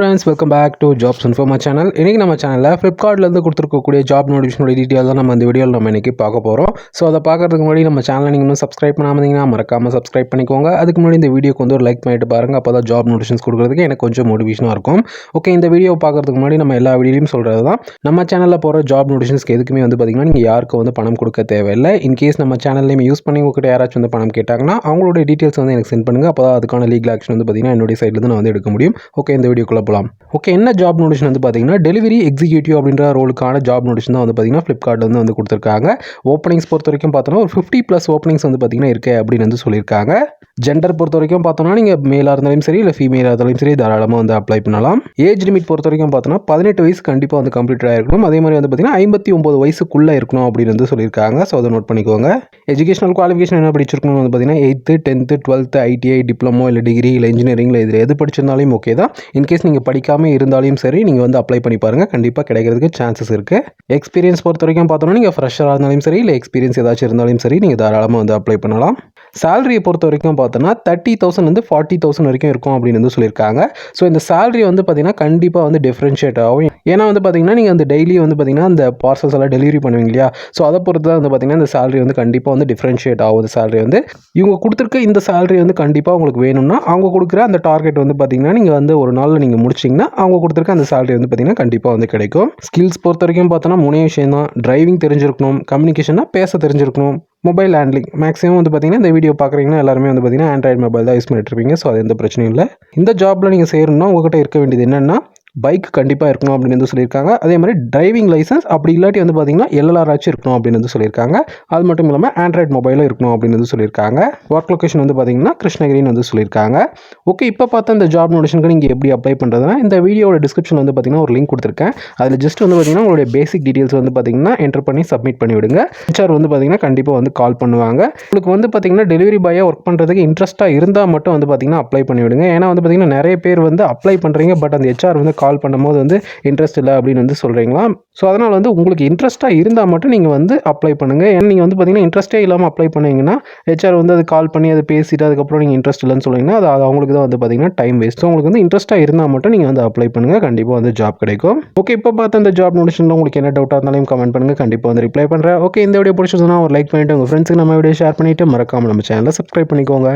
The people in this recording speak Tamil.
Friends welcome back to jobs இன்ஃபோமா channel இன்றைக்கி நம்ம சேனலில் ஃப்ளிப்கார்ட்லேருந்து கொடுத்துருக்கக்கூடிய ஜாப் நோட்டிஃபிகேஷனோட டீட்டெயில் தான் நம்ம இந்த வீடியோவில் நம்ம இன்றைக்கி பார்க்க போகிறோம் ஸோ அதை பார்க்குறதுக்கு முன்னாடி நம்ம சேனலை நீங்கள் இன்னும் சப்ஸ்கிரைப் பண்ணாமல் மறக்காமல் சப்ஸ்கிரைப் பண்ணிக்கோங்க. அதுக்கு முன்னாடி இந்த வீடியோக்கு வந்து ஒரு லைக் பண்ணிட்டு பாருங்கள் அப்போ தான் ஜாப் நோட்டிஃபிகேஷன்ஸ் கொடுக்குறதுக்கு எனக்கு கொஞ்சம் மோட்டிவேஷனாக இருக்கும். ஓகே இந்த வீடியோ பார்க்குறதுக்கு முன்னாடி நம்ம எல்லா வீடியோலையும் சொல்கிறது தான். நம்ம சேனலில் போகிற ஜாப் நோட்டிஃபிகேஷன்ஸ்க்கு எதுக்குமே வந்து பார்த்திங்கன்னா நீங்கள் யாருக்கும் வந்து பணம் கொடுக்க தேவையில்லை. இன்கேஸ் நம்ம சேனல்லையும் யூஸ் பண்ணி உங்ககிட்ட யாராச்சும் வந்து பணம் கேட்டாங்கன்னா அவங்களோட டீட்டெயில்ஸ் வந்து எனக்கு சென்ட் பண்ணுங்கள் அப்போ தான் அதுக்கான லீகல் ஆக்ஷன் வந்து பார்த்திங்கன்னா என்னுடைய சைட்லேருந்து நான் வந்து எடுக்க முடியும். ஓகே இந்த வீடியோக்குள்ளே போகலாம் ஓகே என்ன ஜாப் நோட்டிஷன் வந்து பார்த்தீங்கன்னா டெலிவரி எக்ஸிக்யூட்டிவ் அப்படின்ற ரோலுக்கான ஜாப் நோட்டிஷன் தான் வந்து பார்த்தீங்கன்னா ஃப்ளிப்கார்ட்ல வந்து வந்து கொடுத்துருக்காங்க. ஓப்பனிங்ஸ் பொறுத்த வரைக்கும் பார்த்தோன்னா ஒரு ஃபிஃப்டி ப்ளஸ் ஓப்பனிங்ஸ் வந்து பார்த்தீங்கன்னா இருக்கு அப்படின்னு வந்து சொல்லியிருக்காங்க. ஜெண்டர் பொறுத்த வரைக்கும் பார்த்தோன்னா நீங்கள் மேலாக இருந்தாலும் சரி இல்லை ஃபீமேலாக இருந்தாலும் சரி தாராளமாக வந்து அப்ளை பண்ணலாம். ஏஜ் லிமிட் பொறுத்த வரைக்கும் பார்த்தோன்னா பதினெட்டு வயசு கண்டிப்பாக வந்து கம்ப்ளீட் ஆகிருக்கணும் அதே மாதிரி வந்து பார்த்தீங்கன்னா ஐம்பத்தி ஒம்பது வயசுக்குள்ளே இருக்கணும் அப்படின்னு வந்து சொல்லியிருக்காங்க. ஸோ அதை நோட் பண்ணிக்கோங்க. எஜுகேஷனல் குவாலிஃபிகேஷன் என்ன படிச்சிருக்கணும் வந்து பார்த்தீங்கன்னா eighth tenth twelfth ITI diploma இல்லை டிகிரி இல்லை இன்ஜினியரிங் இல்லை இதில் எது படிச்சிருந்தாலும் ஓகே தான். இன்கேஸ் நீங்கள் படிக்காமல் இருந்தாலும் சரி நீங்கள் வந்து அப்ளை பண்ணி பாருங்கள் கண்டிப்பாக கிடைக்கிறதுக்கு சான்சஸ் இருக்குது எக்ஸ்பீரியன்ஸ் பொறுத்த வரைக்கும் பார்த்தோன்னா நீங்கள் ஃப்ரெஷராக இருந்தாலும் சரி இல்லை எக்ஸ்பீரியன்ஸ் ஏதாச்சும் இருந்தாலும் சரி நீங்கள் தாராளமாக வந்து அப்ளை பண்ணலாம். சேலரியை பொறுத்த வரைக்கும் பார்த்தோன்னா தேர்ட்டி தௌசண்ட் வந்து ஃபார்ட்டி தௌசண்ட் வரைக்கும் இருக்கும் அப்படின்னு வந்து சொல்லியிருக்காங்க. ஸோ இந்த சேலரி வந்து பார்த்தீங்கன்னா கண்டிப்பாக வந்து டிஃப்ரென்ஷியேட் ஆகும். ஏன்னா வந்து பார்த்தீங்கன்னா நீங்கள் அந்த டெய்லி வந்து பார்த்தீங்கன்னா அந்த பார்சல்ஸ் எல்லாம் டெலிவரி பண்ணுவீங்க இல்லையா ஸோ அதை பொறுத்து தான் வந்து பார்த்தீங்கன்னா இந்த சேலரி வந்து கண்டிப்பாக வந்து டிஃப்ரென்ஷியேட் ஆகும் சேலரி வந்து இவங்க கொடுத்துருக்க இந்த சேலரி வந்து கண்டிப்பாக உங்களுக்கு வேணும்னா அவங்க கொடுக்குற அந்த டார்கெட் வந்து பார்த்தீங்கன்னா நீங்கள் வந்து ஒரு நாளில் நீங்கள் முடிச்சிங்கன்னா அவங்க கொடுத்துருக்க அந்த சேலரி வந்து பார்த்தீங்கன்னா கண்டிப்பாக வந்து கிடைக்கும். ஸ்கில்ஸ் பொறுத்த வரைக்கும் பார்த்தோன்னா மூணே விஷயம் தான் டிரைவிங் தெரிஞ்சிருக்கணும் கம்யூனிகேஷனாக பேச தெரிஞ்சிருக்கணும் மொபைல் ஹேண்ட்லிங் மேக்ஸிமம் வந்து பார்த்தீங்கன்னா இந்த வீடியோ பார்க்குறீங்கன்னா எல்லாருமே வந்து பார்த்தீங்கன்னா ஆண்ட்ராய்டு மொபைல் தான் யூஸ் பண்ணிட்டு இருப்பீங்க. ஸோ அது எந்த பிரச்சனையும் இல்லை. இந்த ஜாப்பில் நீங்கள் செய்யணும்னா உங்கள்கிட்ட இருக்க வேண்டியது என்னென்னா பைக் கண்டிப்பாக இருக்கணும் அப்படின்னு வந்து சொல்லியிருக்காங்க. அதே மாதிரி டிரைவிங் லைசன்ஸ் அப்படி இல்லாட்டி வந்து பார்த்தீங்கன்னா எல்எல்ஆர் இருக்கணும் அப்படின்னு வந்து சொல்லியிருக்காங்க. அது மட்டும் இல்லாமல் ஆண்ட்ராய்டு மொபைலும் இருக்கணும் அப்படின்னு வந்து சொல்லியிருக்காங்க. ஒர்க் லொக்கேஷன் வந்து பார்த்தீங்கன்னா கிருஷ்ணகிரின்னு வந்து சொல்லியிருக்காங்க. ஓகே இப்போ பார்த்தா இந்த ஜாப் நோட்டிஷனுக்கு நீங்கள் எப்படி அப்ளை பண்ணுறதுனா இந்த வீடியோட டிஸ்கிரிப்ஷன் வந்து பார்த்தீங்கன்னா ஒரு லிங்க் கொடுத்துருக்கேன். அதில் ஜஸ்ட் வந்து பார்த்தீங்கன்னா உங்களுடைய பேசிக் டீட்டெயில்ஸ் வந்து பார்த்தீங்கன்னா என்டர் பண்ணி சப்மிட் பண்ணி விடுங்க. ஹெச்ஆர் வந்து பார்த்தீங்கன்னா கண்டிப்பாக வந்து கால் பண்ணுவாங்க. உங்களுக்கு வந்து பார்த்தீங்கன்னா டெலிவரி பாயாக ஒர்க் பண்ணுறதுக்கு இன்ட்ரெஸ்ட்டாக இருந்தால் மட்டும் வந்து பார்த்தீங்கன்னா அப்ளை பண்ணி விடுங்க. ஏன்னா வந்து பார்த்தீங்கன்னா நிறைய பேர் வந்து அப்ளை பண்ணுறீங்க பட் அந்த ஹெச்ஆர் வந்து கால் பண்ணும்போது வந்து இன்ட்ரெஸ்ட் இல்லை அப்படின்னு வந்து சொல்கிறீங்களா ஸோ அதனால் வந்து உங்களுக்கு இன்ட்ரெஸ்ட்டாக இருந்தால் மட்டும் நீங்கள் வந்து அப்ளை பண்ணுங்கள் ஏன்னா நீங்கள் வந்து பார்த்தீங்கன்னா இன்ட்ரெஸ்ட்டே இல்லாமல் அப்ளை பண்ணீங்கன்னா ஹெச்ஆர் வந்து அது கால் பண்ணி அதை பேசிட்டு அதுக்கப்புறம் நீங்கள் இன்ட்ரெஸ்ட் இல்லைன்னு சொன்னீங்கன்னா அது அவங்களுக்கு தான் வந்து பார்த்தீங்கன்னா டைம் வேஸ்ட் ஸோ உங்களுக்கு வந்து இன்ட்ரெஸ்ட்டாக இருந்தால் மட்டும் நீங்கள் வந்து அப்ளை பண்ணுங்கள் கண்டிப்பாக வந்து ஜாப் கிடைக்கும். ஓகே இப்போ பார்த்து அந்த ஜாப் நோட்டிஷனில் உங்களுக்கு என்ன டவுட்டாக இருந்தாலும் கமெண்ட் பண்ணுங்கள் கண்டிப்பாக வந்து ரிப்ளை பண்ணுறேன் ஓகே இந்த வீடியோ பிடிச்சிருந்தோம்னா ஒரு லைக் பண்ணிவிட்டு உங்கள் ஃப்ரெண்ட்ஸுக்கு நம்ம வீடியோ ஷேர் பண்ணிவிட்டு மறக்காமல் நம்ம சேனலை சப்ஸ்கிரைப் பண்ணிக்கோங்க.